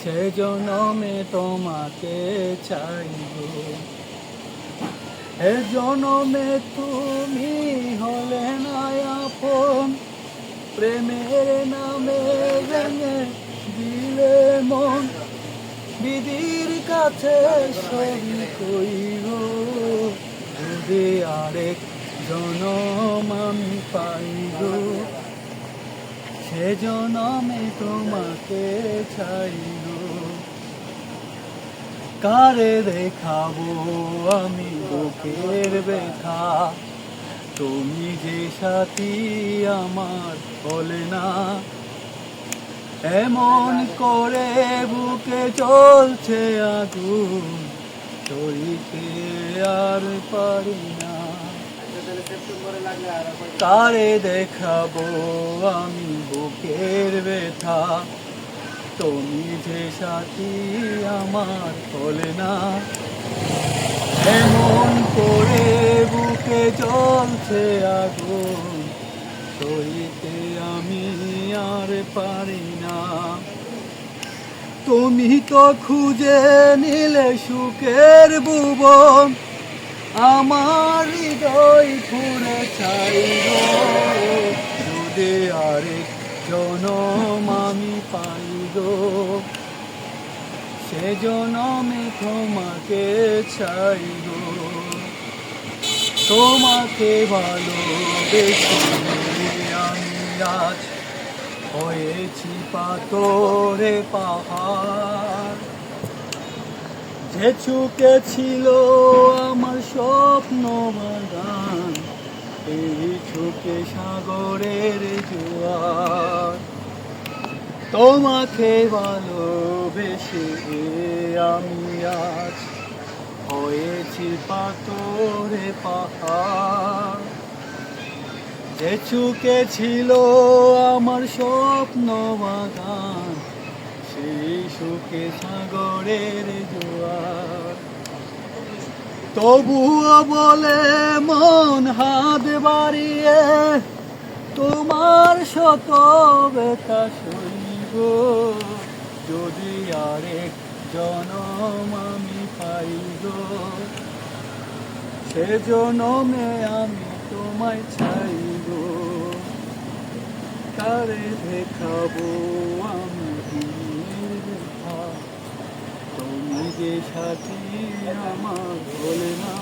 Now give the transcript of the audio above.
সে জনমে তোমাকে চাইব। হে জনমে তুমি হলে না আপন প্রেমের নামে ভেঙে দিলে মন। বিধির কাছে সই কইব, যদি আরেক জনম আমি পাইব। সে জনমে তোমাকে চাইব কারে দেখাবো আমি বুকের ব্যথা? তুমি যে সাথী আমার বলে না। এমন করে বুকে চলছে আগুন সইতে আর পারি না। কারে দেখাবো আমি বুকের ব্যথা। তুমি যে সাথী আমার বলে না। এমন করে বুকে জ্বলছে আগুন, সইতে আমি আর পারি না। তুমি তো খুঁজে নিলে সুখের ভুবন আমার হৃদয় ফুরে চাইব যদি আরেক জনম আমি পাইব সে জনমে তোমাকে চাইব তোমাকে ভালোবেসে আমি আজ হয়েছি পাতরে পাহাড়। যে চুকে ছিল আমার স্বপ্ন বাগান, এই চুকে সাগরের জোয়ার। তোমাকে ভালোবেসে আমি আজ হয়েছি পাতরে পাহাড়। যে চুকে ছিল আমার স্বপ্ন বাগান সুখে সাগরের জোয়ার। তবুও বলে মন হাত বাড়িয়ে, তোমার শত ব্যথা সইব। যদি আরেক জনম আমি পাইব, সে জনমে আমি তোমায় চাইব তারে দেখাবো আমি দিনের ব্যথা তুমি যে সাথী আমার বলে না